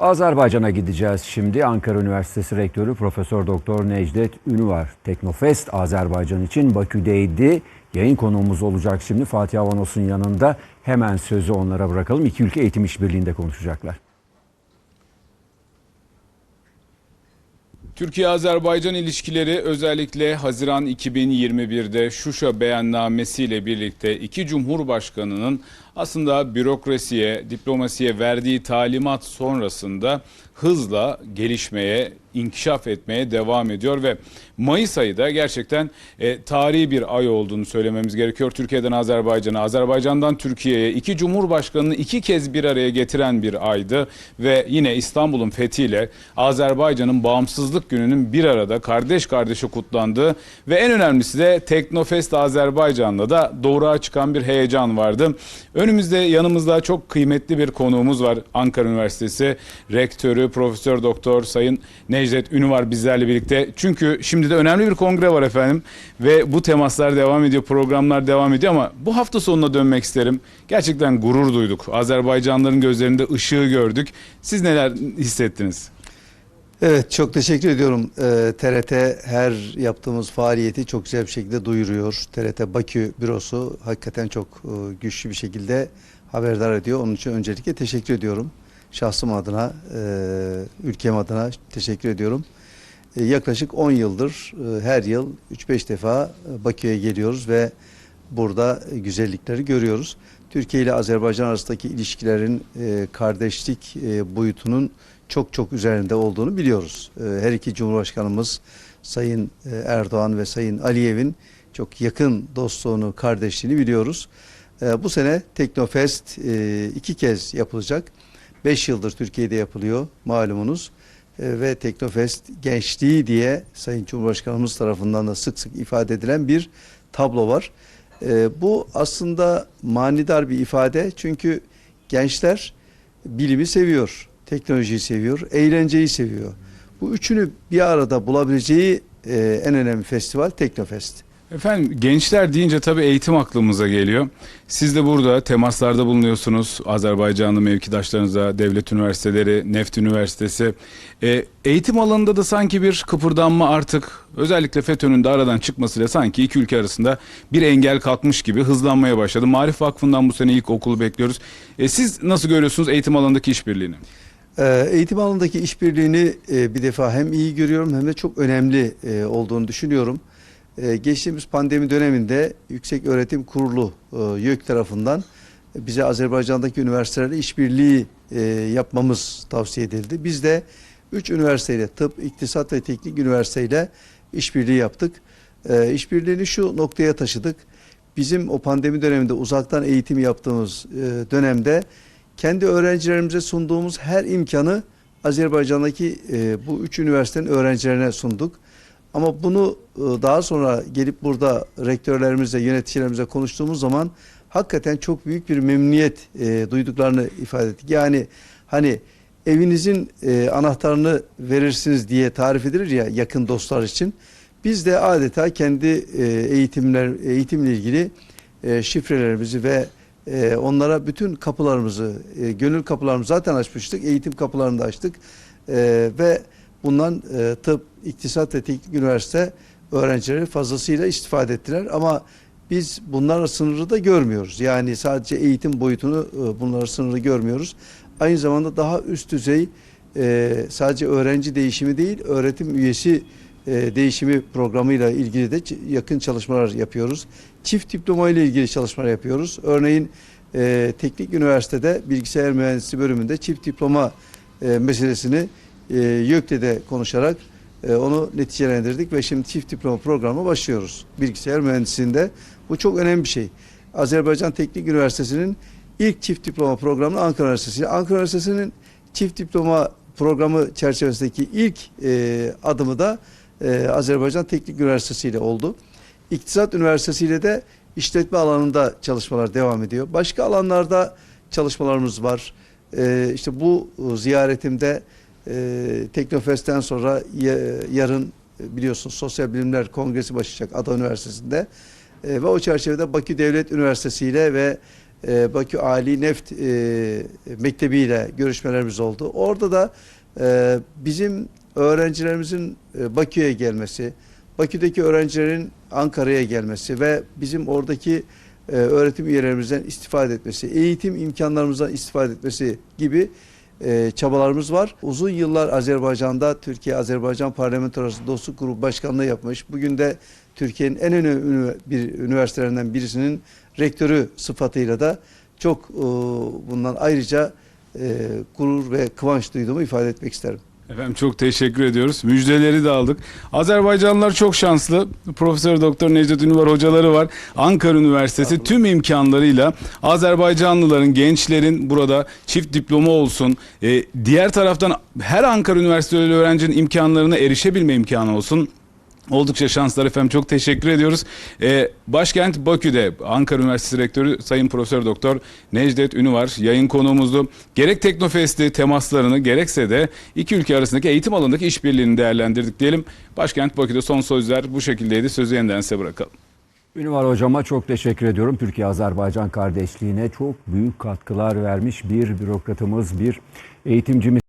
Azerbaycan'a gideceğiz şimdi. Ankara Üniversitesi Rektörü Profesör Doktor Necdet Ünüvar. Teknofest Azerbaycan için Bakü'deydi. Yayın konuğumuz olacak şimdi Fatih Avanos'un yanında. Hemen sözü onlara bırakalım. İki ülke eğitim işbirliğinde konuşacaklar. Türkiye-Azerbaycan ilişkileri özellikle Haziran 2021'de Şuşa beyannamesiyle birlikte iki cumhurbaşkanının aslında bürokrasiye, diplomasiye verdiği talimat sonrasında hızla gelişmeye, inkişaf etmeye devam ediyor ve Mayıs ayı da gerçekten e, tarihi bir ay olduğunu söylememiz gerekiyor. Türkiye'den Azerbaycan'a, Azerbaycan'dan Türkiye'ye iki cumhurbaşkanını iki kez bir araya getiren bir aydı ve yine İstanbul'un fethiyle Azerbaycan'ın bağımsızlık gününün bir arada kardeş kardeşe kutlandığı ve en önemlisi de Teknofest Azerbaycan'la da doğruğa çıkan bir heyecan vardı. Önümüzde yanımızda çok kıymetli bir konuğumuz var. Ankara Üniversitesi Rektörü Profesör Doktor Sayın Necdet Ünüvar bizlerle birlikte. Çünkü şimdi de önemli bir kongre var efendim ve bu temaslar devam ediyor, programlar devam ediyor ama bu hafta sonuna dönmek isterim. Gerçekten gurur duyduk. Azerbaycanlıların gözlerinde ışığı gördük. Siz neler hissettiniz? Evet çok teşekkür ediyorum. Ee, TRT her yaptığımız faaliyeti çok güzel bir şekilde duyuruyor. TRT Bakü bürosu hakikaten çok e, güçlü bir şekilde haberdar ediyor. Onun için öncelikle teşekkür ediyorum. Şahsım adına, e, ülkem adına teşekkür ediyorum. E, yaklaşık 10 yıldır e, her yıl 3-5 defa e, Bakü'ye geliyoruz ve burada güzellikleri görüyoruz. Türkiye ile Azerbaycan arasındaki ilişkilerin e, kardeşlik e, boyutunun çok çok üzerinde olduğunu biliyoruz. E, her iki Cumhurbaşkanımız Sayın e, Erdoğan ve Sayın Aliyev'in çok yakın dostluğunu, kardeşliğini biliyoruz. E, bu sene Teknofest e, iki kez yapılacak. Beş yıldır Türkiye'de yapılıyor malumunuz. E, ve Teknofest gençliği diye Sayın Cumhurbaşkanımız tarafından da sık sık ifade edilen bir tablo var. E, bu aslında manidar bir ifade çünkü gençler bilimi seviyor, teknolojiyi seviyor, eğlenceyi seviyor. Bu üçünü bir arada bulabileceği e, en önemli festival Teknofest. Efendim gençler deyince tabii eğitim aklımıza geliyor. Siz de burada temaslarda bulunuyorsunuz. Azerbaycanlı mevkidaşlarınıza, devlet üniversiteleri, Neft Üniversitesi. E, eğitim alanında da sanki bir kıpırdanma artık özellikle FETÖ'nün de aradan çıkmasıyla sanki iki ülke arasında bir engel kalkmış gibi hızlanmaya başladı. Marif Vakfı'ndan bu sene ilk okulu bekliyoruz. E, siz nasıl görüyorsunuz eğitim alanındaki işbirliğini? Ee, Eğitim alanındaki işbirliğini e, bir defa hem iyi görüyorum hem de çok önemli e, olduğunu düşünüyorum. E, Geçtiğimiz pandemi döneminde Yüksek Öğretim Kurulu e, YÖK tarafından bize Azerbaycan'daki üniversitelerle işbirliği e, yapmamız tavsiye edildi. Biz de 3 üniversiteyle tıp, iktisat ve teknik üniversiteyle işbirliği yaptık. E, İşbirliğini şu noktaya taşıdık. Bizim o pandemi döneminde uzaktan eğitim yaptığımız e, dönemde kendi öğrencilerimize sunduğumuz her imkanı Azerbaycan'daki e, bu üç üniversitenin öğrencilerine sunduk. Ama bunu e, daha sonra gelip burada rektörlerimizle, yöneticilerimizle konuştuğumuz zaman hakikaten çok büyük bir memnuniyet e, duyduklarını ifade ettik. Yani hani evinizin e, anahtarını verirsiniz diye tarif edilir ya yakın dostlar için. Biz de adeta kendi e, eğitimler eğitimle ilgili e, şifrelerimizi ve e, onlara bütün kapılarımızı, e, gönül kapılarımızı zaten açmıştık. Eğitim kapılarını da açtık. E, ve bundan e, tıp, iktisat ve teknik üniversite öğrencileri fazlasıyla istifade ettiler. Ama biz bunlarla sınırı da görmüyoruz. Yani sadece eğitim boyutunu e, bunlara sınırı görmüyoruz. Aynı zamanda daha üst düzey e, sadece öğrenci değişimi değil, öğretim üyesi e, değişimi programıyla ilgili de yakın çalışmalar yapıyoruz. Çift diploma ile ilgili çalışmalar yapıyoruz. Örneğin e, teknik üniversitede bilgisayar mühendisliği bölümünde çift diploma e, meselesini e, YÖK'te konuşarak e, onu neticelendirdik ve şimdi çift diploma programına başlıyoruz. Bilgisayar mühendisliğinde. Bu çok önemli bir şey. Azerbaycan Teknik Üniversitesi'nin ilk çift diploma programı Ankara Üniversitesi. Ankara Üniversitesi'nin çift diploma programı çerçevesindeki ilk e, adımı da e, Azerbaycan Teknik Üniversitesi ile oldu. İktisat Üniversitesi ile de işletme alanında çalışmalar devam ediyor. Başka alanlarda çalışmalarımız var. E, işte bu ziyaretimde e, Teknofest'ten sonra ya- yarın e, biliyorsunuz Sosyal Bilimler Kongresi başlayacak Ada Üniversitesi'nde. E, ve o çerçevede Bakü Devlet Üniversitesi ile ve e, Bakü Ali Neft e, Mektebi ile görüşmelerimiz oldu. Orada da e, bizim öğrencilerimizin e, Bakü'ye gelmesi, Bakü'deki öğrencilerin Ankara'ya gelmesi ve bizim oradaki e, öğretim üyelerimizden istifade etmesi, eğitim imkanlarımızdan istifade etmesi gibi e, çabalarımız var. Uzun yıllar Azerbaycan'da Türkiye-Azerbaycan Parlamento Arası Dostluk Grubu Başkanlığı yapmış. Bugün de Türkiye'nin en önemli bir üniversitelerinden birisinin rektörü sıfatıyla da çok e, bundan ayrıca e, gurur ve kıvanç duyduğumu ifade etmek isterim. Efendim çok teşekkür ediyoruz. Müjdeleri de aldık. Azerbaycanlılar çok şanslı. Profesör Doktor Necdet Ünver hocaları var. Ankara Üniversitesi tüm imkanlarıyla Azerbaycanlıların, gençlerin burada çift diploma olsun. Ee, diğer taraftan her Ankara Üniversiteli öğrencinin imkanlarına erişebilme imkanı olsun. Oldukça şanslar efendim. Çok teşekkür ediyoruz. Ee, başkent Bakü'de Ankara Üniversitesi Rektörü Sayın Profesör Doktor Necdet Ünüvar yayın konuğumuzdu. Gerek Teknofest'i temaslarını gerekse de iki ülke arasındaki eğitim alanındaki işbirliğini değerlendirdik diyelim. Başkent Bakü'de son sözler bu şekildeydi. Sözü yeniden size bırakalım. Ünvar hocama çok teşekkür ediyorum. Türkiye-Azerbaycan kardeşliğine çok büyük katkılar vermiş bir bürokratımız, bir eğitimcimiz.